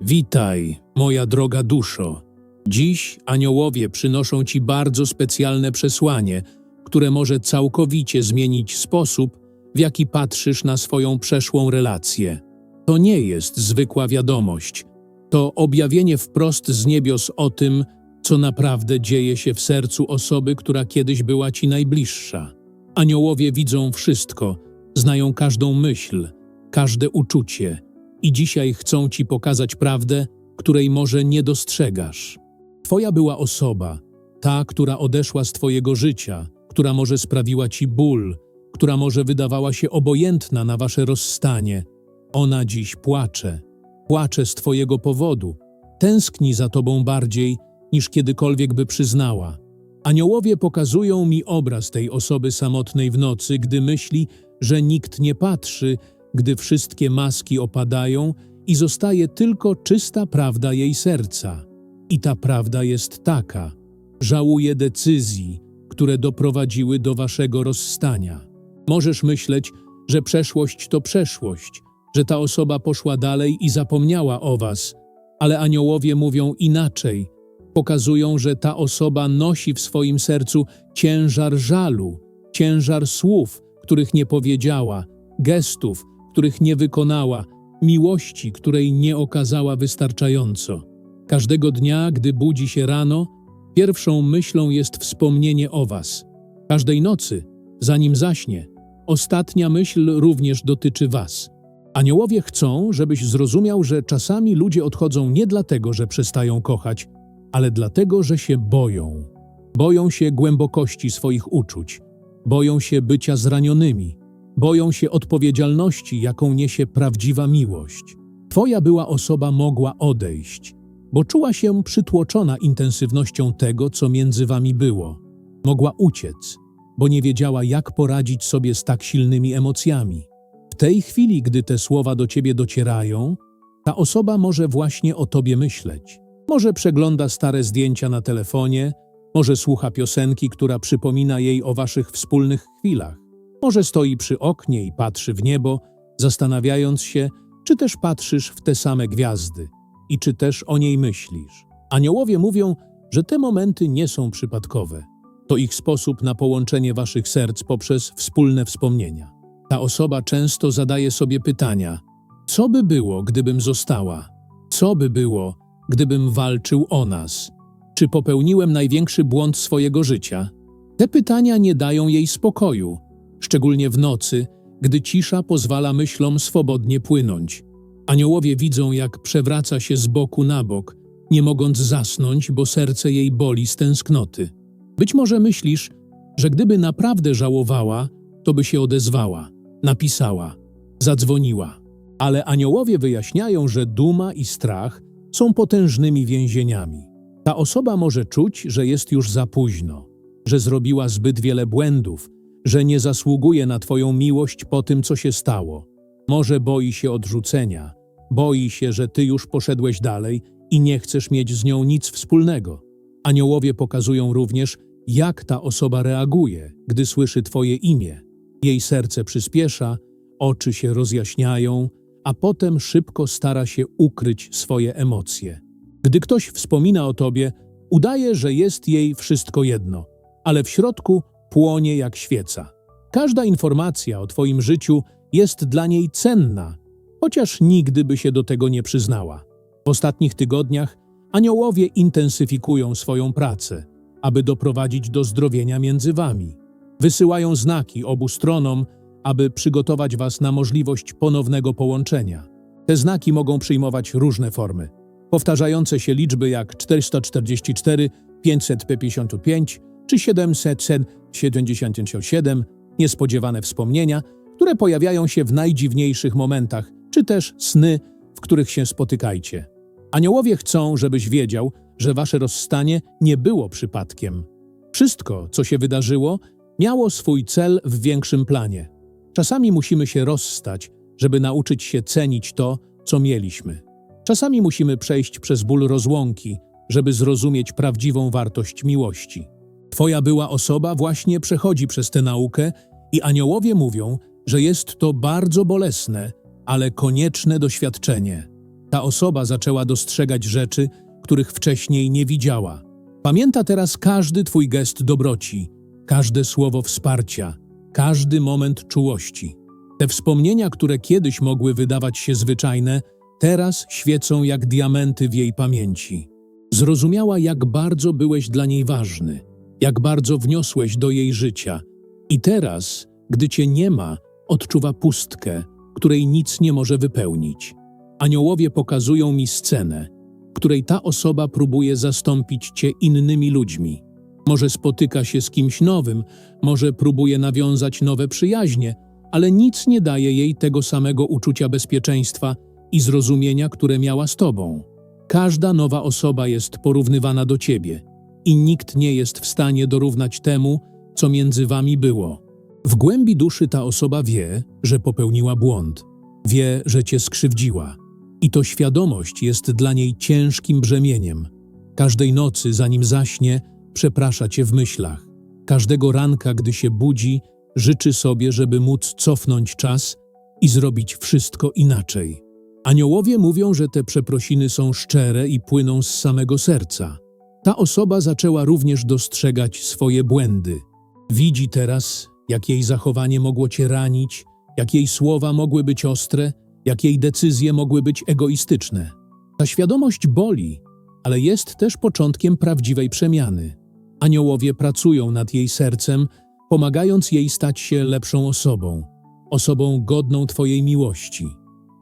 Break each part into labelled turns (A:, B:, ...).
A: Witaj, moja droga duszo. Dziś aniołowie przynoszą ci bardzo specjalne przesłanie, które może całkowicie zmienić sposób, w jaki patrzysz na swoją przeszłą relację. To nie jest zwykła wiadomość. To objawienie wprost z niebios o tym, co naprawdę dzieje się w sercu osoby, która kiedyś była ci najbliższa. Aniołowie widzą wszystko, znają każdą myśl, każde uczucie i dzisiaj chcą ci pokazać prawdę, której może nie dostrzegasz. Twoja była osoba, ta, która odeszła z twojego życia, która może sprawiła ci ból, która może wydawała się obojętna na wasze rozstanie. Ona dziś płacze, płacze z twojego powodu, tęskni za tobą bardziej, niż kiedykolwiek by przyznała. Aniołowie pokazują mi obraz tej osoby samotnej w nocy, gdy myśli, że nikt nie patrzy, gdy wszystkie maski opadają i zostaje tylko czysta prawda jej serca. I ta prawda jest taka: żałuje decyzji, które doprowadziły do waszego rozstania. Możesz myśleć, że przeszłość to przeszłość, że ta osoba poszła dalej i zapomniała o was, ale aniołowie mówią inaczej. Pokazują, że ta osoba nosi w swoim sercu ciężar żalu, ciężar słów, których nie powiedziała, gestów, których nie wykonała, miłości, której nie okazała wystarczająco. Każdego dnia, gdy budzi się rano, pierwszą myślą jest wspomnienie o Was. Każdej nocy, zanim zaśnie, ostatnia myśl również dotyczy Was. Aniołowie chcą, żebyś zrozumiał, że czasami ludzie odchodzą nie dlatego, że przestają kochać, ale dlatego, że się boją. Boją się głębokości swoich uczuć, boją się bycia zranionymi, boją się odpowiedzialności, jaką niesie prawdziwa miłość. Twoja była osoba mogła odejść, bo czuła się przytłoczona intensywnością tego, co między wami było. Mogła uciec, bo nie wiedziała, jak poradzić sobie z tak silnymi emocjami. W tej chwili, gdy te słowa do ciebie docierają, ta osoba może właśnie o tobie myśleć. Może przegląda stare zdjęcia na telefonie, może słucha piosenki, która przypomina jej o waszych wspólnych chwilach. Może stoi przy oknie i patrzy w niebo, zastanawiając się, czy też patrzysz w te same gwiazdy i czy też o niej myślisz. Aniołowie mówią, że te momenty nie są przypadkowe. To ich sposób na połączenie waszych serc poprzez wspólne wspomnienia. Ta osoba często zadaje sobie pytania: co by było, gdybym została? Co by było, gdybym walczył o nas? Czy popełniłem największy błąd swojego życia? Te pytania nie dają jej spokoju, szczególnie w nocy, gdy cisza pozwala myślom swobodnie płynąć. Aniołowie widzą, jak przewraca się z boku na bok, nie mogąc zasnąć, bo serce jej boli z tęsknoty. Być może myślisz, że gdyby naprawdę żałowała, to by się odezwała, napisała, zadzwoniła. Ale aniołowie wyjaśniają, że duma i strach są potężnymi więzieniami. Ta osoba może czuć, że jest już za późno, że zrobiła zbyt wiele błędów, że nie zasługuje na Twoją miłość po tym, co się stało. Może boi się odrzucenia, boi się, że Ty już poszedłeś dalej i nie chcesz mieć z nią nic wspólnego. Aniołowie pokazują również, jak ta osoba reaguje, gdy słyszy Twoje imię. Jej serce przyspiesza, oczy się rozjaśniają, a potem szybko stara się ukryć swoje emocje. Gdy ktoś wspomina o Tobie, udaje, że jest jej wszystko jedno, ale w środku płonie jak świeca. Każda informacja o Twoim życiu jest dla niej cenna, chociaż nigdy by się do tego nie przyznała. W ostatnich tygodniach aniołowie intensyfikują swoją pracę, aby doprowadzić do zdrowienia między Wami. Wysyłają znaki obu stronom, aby przygotować Was na możliwość ponownego połączenia. Te znaki mogą przyjmować różne formy. Powtarzające się liczby jak 444, 555 czy 777, niespodziewane wspomnienia, które pojawiają się w najdziwniejszych momentach, czy też sny, w których się spotykajcie. Aniołowie chcą, żebyś wiedział, że wasze rozstanie nie było przypadkiem. Wszystko, co się wydarzyło, miało swój cel w większym planie. Czasami musimy się rozstać, żeby nauczyć się cenić to, co mieliśmy. Czasami musimy przejść przez ból rozłąki, żeby zrozumieć prawdziwą wartość miłości. Twoja była osoba właśnie przechodzi przez tę naukę i aniołowie mówią, że jest to bardzo bolesne, ale konieczne doświadczenie. Ta osoba zaczęła dostrzegać rzeczy, których wcześniej nie widziała. Pamięta teraz każdy Twój gest dobroci, każde słowo wsparcia, każdy moment czułości. Te wspomnienia, które kiedyś mogły wydawać się zwyczajne, teraz świecą jak diamenty w jej pamięci. Zrozumiała, jak bardzo byłeś dla niej ważny, jak bardzo wniosłeś do jej życia. I teraz, gdy cię nie ma, odczuwa pustkę, której nic nie może wypełnić. Aniołowie pokazują mi scenę, której ta osoba próbuje zastąpić cię innymi ludźmi. Może spotyka się z kimś nowym, może próbuje nawiązać nowe przyjaźnie, ale nic nie daje jej tego samego uczucia bezpieczeństwa i zrozumienia, które miała z tobą. Każda nowa osoba jest porównywana do ciebie i nikt nie jest w stanie dorównać temu, co między wami było. W głębi duszy ta osoba wie, że popełniła błąd, wie, że cię skrzywdziła. I to świadomość jest dla niej ciężkim brzemieniem. Każdej nocy, zanim zaśnie, przeprasza cię w myślach. Każdego ranka, gdy się budzi, życzy sobie, żeby móc cofnąć czas i zrobić wszystko inaczej. Aniołowie mówią, że te przeprosiny są szczere i płyną z samego serca. Ta osoba zaczęła również dostrzegać swoje błędy. Widzi teraz, jak jej zachowanie mogło cię ranić, jak jej słowa mogły być ostre, jak jej decyzje mogły być egoistyczne. Ta świadomość boli, ale jest też początkiem prawdziwej przemiany. Aniołowie pracują nad jej sercem, pomagając jej stać się lepszą osobą, osobą godną Twojej miłości.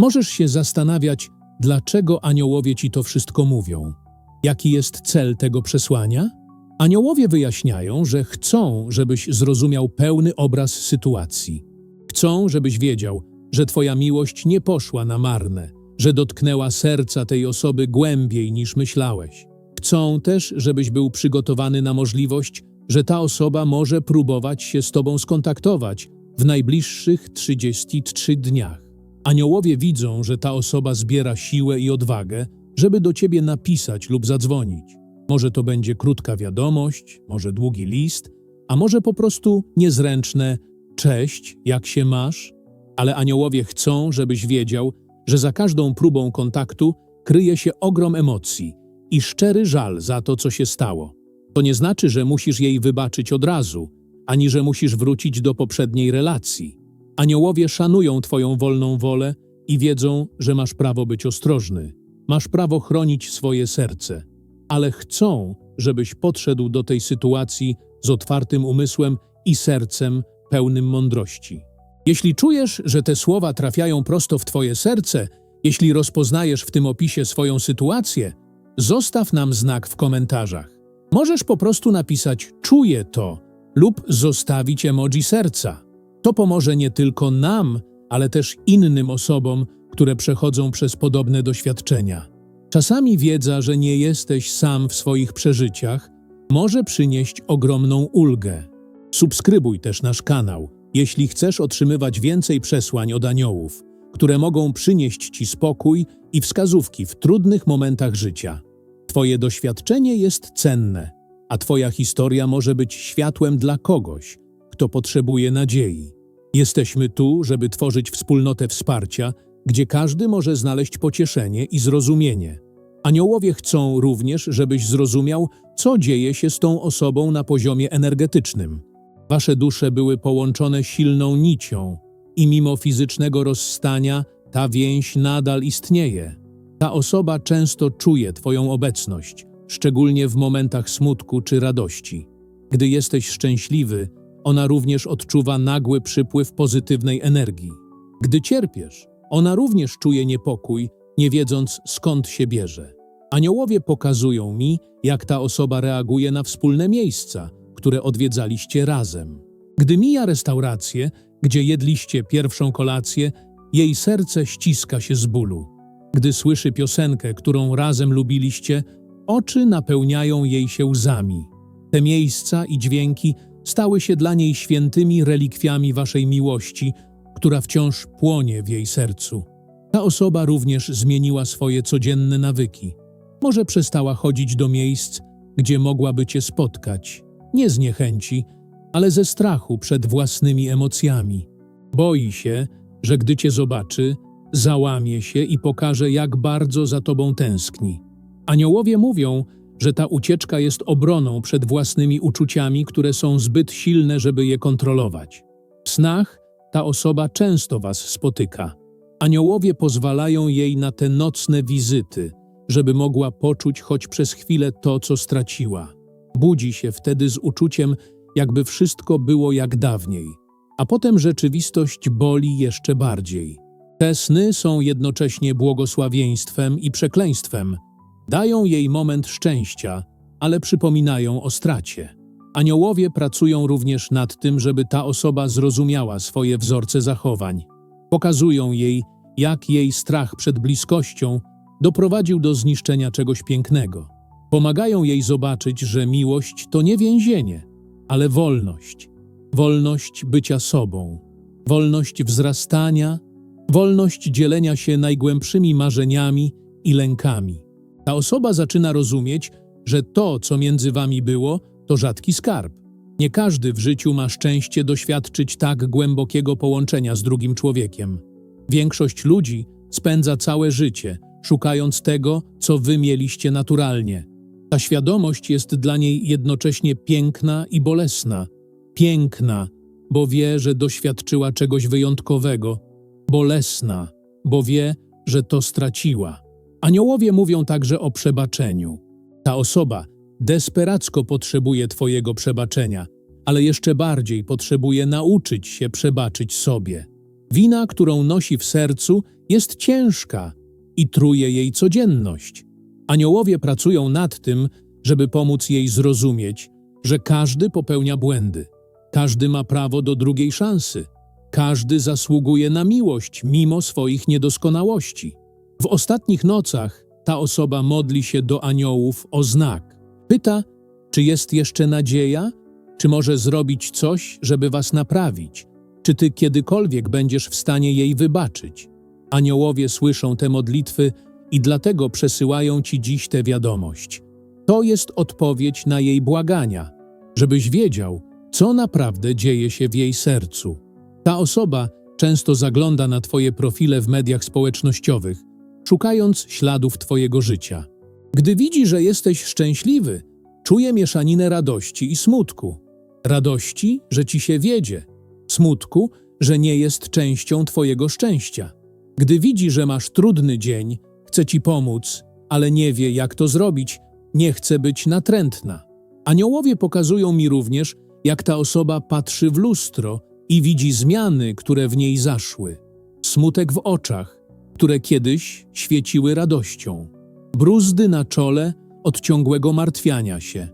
A: Możesz się zastanawiać, dlaczego aniołowie ci to wszystko mówią. Jaki jest cel tego przesłania? Aniołowie wyjaśniają, że chcą, żebyś zrozumiał pełny obraz sytuacji. Chcą, żebyś wiedział, że Twoja miłość nie poszła na marne, że dotknęła serca tej osoby głębiej niż myślałeś. Chcą też, żebyś był przygotowany na możliwość, że ta osoba może próbować się z Tobą skontaktować w najbliższych 33 dniach. Aniołowie widzą, że ta osoba zbiera siłę i odwagę, żeby do Ciebie napisać lub zadzwonić. Może to będzie krótka wiadomość, może długi list, a może po prostu niezręczne cześć, jak się masz? Ale aniołowie chcą, żebyś wiedział, że za każdą próbą kontaktu kryje się ogrom emocji i szczery żal za to, co się stało. To nie znaczy, że musisz jej wybaczyć od razu, ani że musisz wrócić do poprzedniej relacji. Aniołowie szanują Twoją wolną wolę i wiedzą, że masz prawo być ostrożny. Masz prawo chronić swoje serce, ale chcą, żebyś podszedł do tej sytuacji z otwartym umysłem i sercem pełnym mądrości. Jeśli czujesz, że te słowa trafiają prosto w Twoje serce, jeśli rozpoznajesz w tym opisie swoją sytuację, zostaw nam znak w komentarzach. Możesz po prostu napisać czuję to lub zostawić emoji serca. To pomoże nie tylko nam, ale też innym osobom, które przechodzą przez podobne doświadczenia. Czasami wiedza, że nie jesteś sam w swoich przeżyciach, może przynieść ogromną ulgę. Subskrybuj też nasz kanał, jeśli chcesz otrzymywać więcej przesłań od aniołów, które mogą przynieść Ci spokój i wskazówki w trudnych momentach życia. Twoje doświadczenie jest cenne, a Twoja historia może być światłem dla kogoś, kto potrzebuje nadziei. Jesteśmy tu, żeby tworzyć wspólnotę wsparcia, gdzie każdy może znaleźć pocieszenie i zrozumienie. Aniołowie chcą również, żebyś zrozumiał, co dzieje się z tą osobą na poziomie energetycznym. Wasze dusze były połączone silną nicią i mimo fizycznego rozstania ta więź nadal istnieje. Ta osoba często czuje Twoją obecność, szczególnie w momentach smutku czy radości. Gdy jesteś szczęśliwy, ona również odczuwa nagły przypływ pozytywnej energii. Gdy cierpiesz, ona również czuje niepokój, nie wiedząc skąd się bierze. Aniołowie pokazują mi, jak ta osoba reaguje na wspólne miejsca, które odwiedzaliście razem. Gdy mija restaurację, gdzie jedliście pierwszą kolację, jej serce ściska się z bólu. Gdy słyszy piosenkę, którą razem lubiliście, oczy napełniają jej się łzami. Te miejsca i dźwięki stały się dla niej świętymi relikwiami waszej miłości, która wciąż płonie w jej sercu. Ta osoba również zmieniła swoje codzienne nawyki. Może przestała chodzić do miejsc, gdzie mogłaby cię spotkać, nie z niechęci, ale ze strachu przed własnymi emocjami. Boi się, że gdy cię zobaczy, załamie się i pokaże, jak bardzo za tobą tęskni. Aniołowie mówią, że ta ucieczka jest obroną przed własnymi uczuciami, które są zbyt silne, żeby je kontrolować. W snach ta osoba często was spotyka. Aniołowie pozwalają jej na te nocne wizyty, żeby mogła poczuć choć przez chwilę to, co straciła. Budzi się wtedy z uczuciem, jakby wszystko było jak dawniej, a potem rzeczywistość boli jeszcze bardziej. Te sny są jednocześnie błogosławieństwem i przekleństwem. Dają jej moment szczęścia, ale przypominają o stracie. Aniołowie pracują również nad tym, żeby ta osoba zrozumiała swoje wzorce zachowań. Pokazują jej, jak jej strach przed bliskością doprowadził do zniszczenia czegoś pięknego. Pomagają jej zobaczyć, że miłość to nie więzienie, ale wolność. Wolność bycia sobą, wolność wzrastania, wolność dzielenia się najgłębszymi marzeniami i lękami. Ta osoba zaczyna rozumieć, że to, co między wami było, to rzadki skarb. Nie każdy w życiu ma szczęście doświadczyć tak głębokiego połączenia z drugim człowiekiem. Większość ludzi spędza całe życie, szukając tego, co wy mieliście naturalnie. Ta świadomość jest dla niej jednocześnie piękna i bolesna. Piękna, bo wie, że doświadczyła czegoś wyjątkowego, bolesna, bo wie, że to straciła. Aniołowie mówią także o przebaczeniu. Ta osoba desperacko potrzebuje Twojego przebaczenia, ale jeszcze bardziej potrzebuje nauczyć się przebaczyć sobie. Wina, którą nosi w sercu, jest ciężka i truje jej codzienność. Aniołowie pracują nad tym, żeby pomóc jej zrozumieć, że każdy popełnia błędy, każdy ma prawo do drugiej szansy, każdy zasługuje na miłość mimo swoich niedoskonałości. W ostatnich nocach ta osoba modli się do aniołów o znak. Pyta, czy jest jeszcze nadzieja, czy może zrobić coś, żeby was naprawić, czy ty kiedykolwiek będziesz w stanie jej wybaczyć. Aniołowie słyszą te modlitwy i dlatego przesyłają ci dziś tę wiadomość. To jest odpowiedź na jej błagania, żebyś wiedział, co naprawdę dzieje się w jej sercu. Ta osoba często zagląda na Twoje profile w mediach społecznościowych, szukając śladów Twojego życia. Gdy widzi, że jesteś szczęśliwy, czuje mieszaninę radości i smutku. Radości, że ci się wiedzie, smutku, że nie jest częścią Twojego szczęścia. Gdy widzi, że masz trudny dzień, chce Ci pomóc, ale nie wie, jak to zrobić, nie chce być natrętna. Aniołowie pokazują mi również, jak ta osoba patrzy w lustro i widzi zmiany, które w niej zaszły. Smutek w oczach, które kiedyś świeciły radością. Bruzdy na czole od ciągłego martwiania się.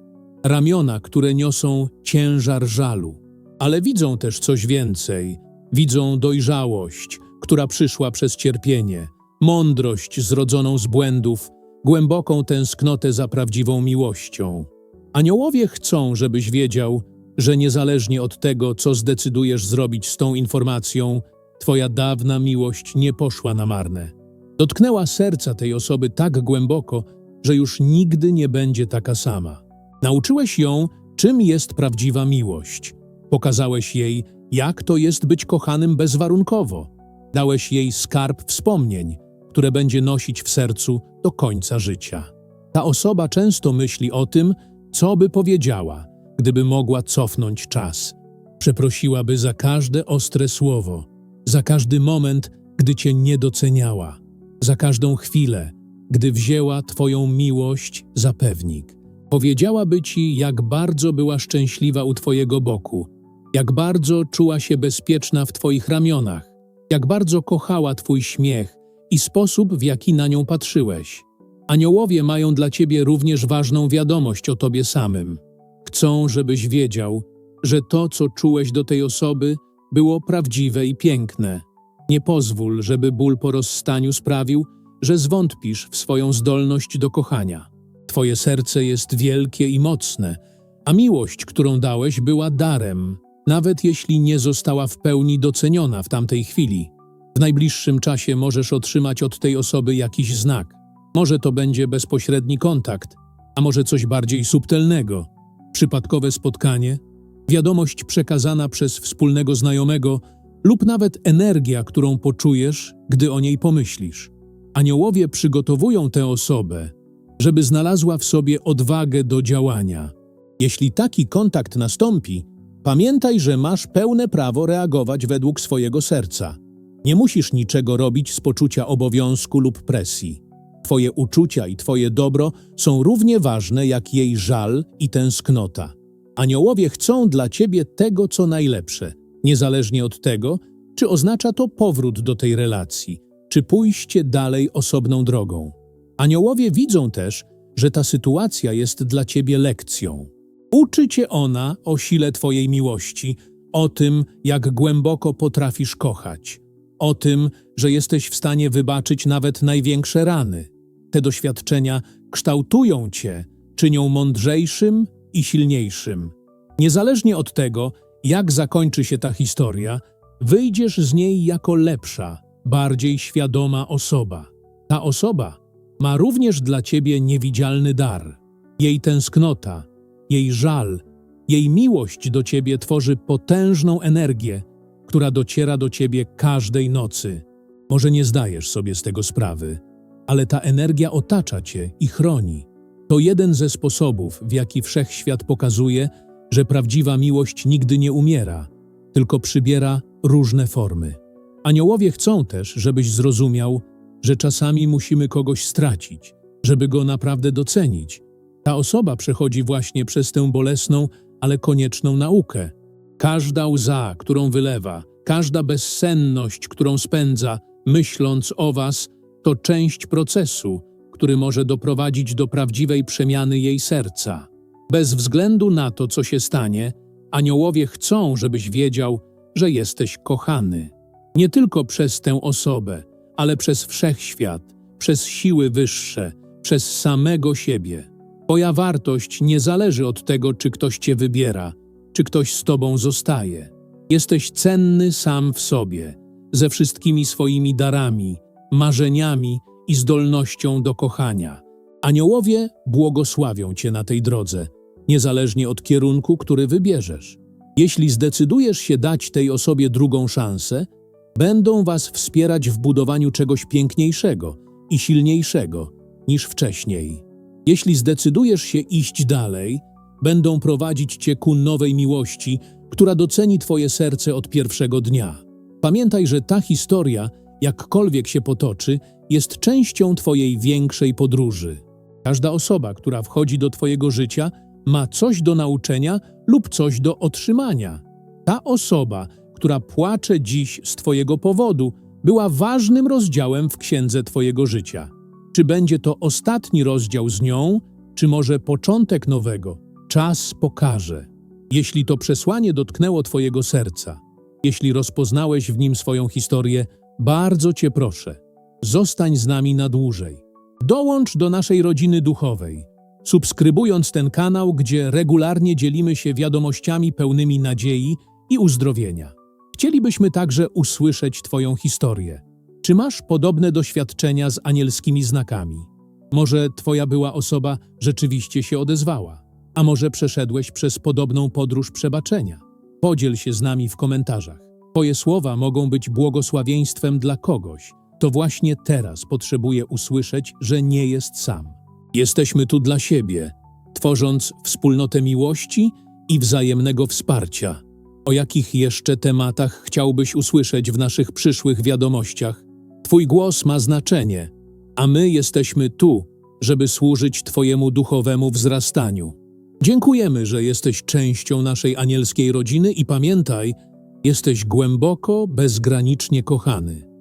A: Ramiona, które niosą ciężar żalu. Ale widzą też coś więcej. Widzą dojrzałość, która przyszła przez cierpienie, mądrość zrodzoną z błędów, głęboką tęsknotę za prawdziwą miłością. Aniołowie chcą, żebyś wiedział, że niezależnie od tego, co zdecydujesz zrobić z tą informacją, Twoja dawna miłość nie poszła na marne. Dotknęła serca tej osoby tak głęboko, że już nigdy nie będzie taka sama. Nauczyłeś ją, czym jest prawdziwa miłość. Pokazałeś jej, jak to jest być kochanym bezwarunkowo. Dałeś jej skarb wspomnień, które będzie nosić w sercu do końca życia. Ta osoba często myśli o tym, co by powiedziała, gdyby mogła cofnąć czas. Przeprosiłaby za każde ostre słowo, za każdy moment, gdy cię nie doceniała, za każdą chwilę, gdy wzięła Twoją miłość za pewnik. Powiedziałaby Ci, jak bardzo była szczęśliwa u Twojego boku, jak bardzo czuła się bezpieczna w Twoich ramionach, jak bardzo kochała Twój śmiech i sposób, w jaki na nią patrzyłeś. Aniołowie mają dla Ciebie również ważną wiadomość o Tobie samym. Chcą, żebyś wiedział, że to, co czułeś do tej osoby, było prawdziwe i piękne. Nie pozwól, żeby ból po rozstaniu sprawił, że zwątpisz w swoją zdolność do kochania. Twoje serce jest wielkie i mocne, a miłość, którą dałeś, była darem, nawet jeśli nie została w pełni doceniona w tamtej chwili. W najbliższym czasie możesz otrzymać od tej osoby jakiś znak. Może to będzie bezpośredni kontakt, a może coś bardziej subtelnego. Przypadkowe spotkanie, wiadomość przekazana przez wspólnego znajomego lub nawet energia, którą poczujesz, gdy o niej pomyślisz. Aniołowie przygotowują tę osobę, żeby znalazła w sobie odwagę do działania. Jeśli taki kontakt nastąpi, pamiętaj, że masz pełne prawo reagować według swojego serca. Nie musisz niczego robić z poczucia obowiązku lub presji. Twoje uczucia i Twoje dobro są równie ważne jak jej żal i tęsknota. Aniołowie chcą dla Ciebie tego, co najlepsze, niezależnie od tego, czy oznacza to powrót do tej relacji, czy pójście dalej osobną drogą. Aniołowie widzą też, że ta sytuacja jest dla Ciebie lekcją. Uczy Cię ona o sile Twojej miłości, o tym, jak głęboko potrafisz kochać, o tym, że jesteś w stanie wybaczyć nawet największe rany. Te doświadczenia kształtują Cię, czynią mądrzejszym i silniejszym. Niezależnie od tego, jak zakończy się ta historia, wyjdziesz z niej jako lepsza, bardziej świadoma osoba. Ta osoba ma również dla ciebie niewidzialny dar. Jej tęsknota, jej żal, jej miłość do ciebie tworzy potężną energię, która dociera do ciebie każdej nocy. Może nie zdajesz sobie z tego sprawy, ale ta energia otacza cię i chroni. To jeden ze sposobów, w jaki wszechświat pokazuje, że prawdziwa miłość nigdy nie umiera, tylko przybiera różne formy. Aniołowie chcą też, żebyś zrozumiał, że czasami musimy kogoś stracić, żeby go naprawdę docenić. Ta osoba przechodzi właśnie przez tę bolesną, ale konieczną naukę. Każda łza, którą wylewa, każda bezsenność, którą spędza, myśląc o was, to część procesu, który może doprowadzić do prawdziwej przemiany jej serca. Bez względu na to, co się stanie, aniołowie chcą, żebyś wiedział, że jesteś kochany. Nie tylko przez tę osobę, ale przez wszechświat, przez siły wyższe, przez samego siebie. Twoja wartość nie zależy od tego, czy ktoś cię wybiera, czy ktoś z tobą zostaje. Jesteś cenny sam w sobie, ze wszystkimi swoimi darami, marzeniami i zdolnością do kochania. Aniołowie błogosławią cię na tej drodze, niezależnie od kierunku, który wybierzesz. Jeśli zdecydujesz się dać tej osobie drugą szansę, będą was wspierać w budowaniu czegoś piękniejszego i silniejszego niż wcześniej. Jeśli zdecydujesz się iść dalej, będą prowadzić cię ku nowej miłości, która doceni twoje serce od pierwszego dnia. Pamiętaj, że ta historia, jakkolwiek się potoczy, jest częścią twojej większej podróży. Każda osoba, która wchodzi do twojego życia, ma coś do nauczenia lub coś do otrzymania. Ta osoba, która płacze dziś z Twojego powodu, była ważnym rozdziałem w księdze Twojego życia. Czy będzie to ostatni rozdział z nią, czy może początek nowego? Czas pokaże. Jeśli to przesłanie dotknęło Twojego serca, jeśli rozpoznałeś w nim swoją historię, bardzo Cię proszę, zostań z nami na dłużej. Dołącz do naszej rodziny duchowej, subskrybując ten kanał, gdzie regularnie dzielimy się wiadomościami pełnymi nadziei i uzdrowienia. Chcielibyśmy także usłyszeć Twoją historię. Czy masz podobne doświadczenia z anielskimi znakami? Może Twoja była osoba rzeczywiście się odezwała, a może przeszedłeś przez podobną podróż przebaczenia? Podziel się z nami w komentarzach. Twoje słowa mogą być błogosławieństwem dla kogoś, to właśnie teraz potrzebuje usłyszeć, że nie jest sam. Jesteśmy tu dla siebie, tworząc wspólnotę miłości i wzajemnego wsparcia. O jakich jeszcze tematach chciałbyś usłyszeć w naszych przyszłych wiadomościach? Twój głos ma znaczenie, a my jesteśmy tu, żeby służyć Twojemu duchowemu wzrastaniu. Dziękujemy, że jesteś częścią naszej anielskiej rodziny i pamiętaj, jesteś głęboko, bezgranicznie kochany.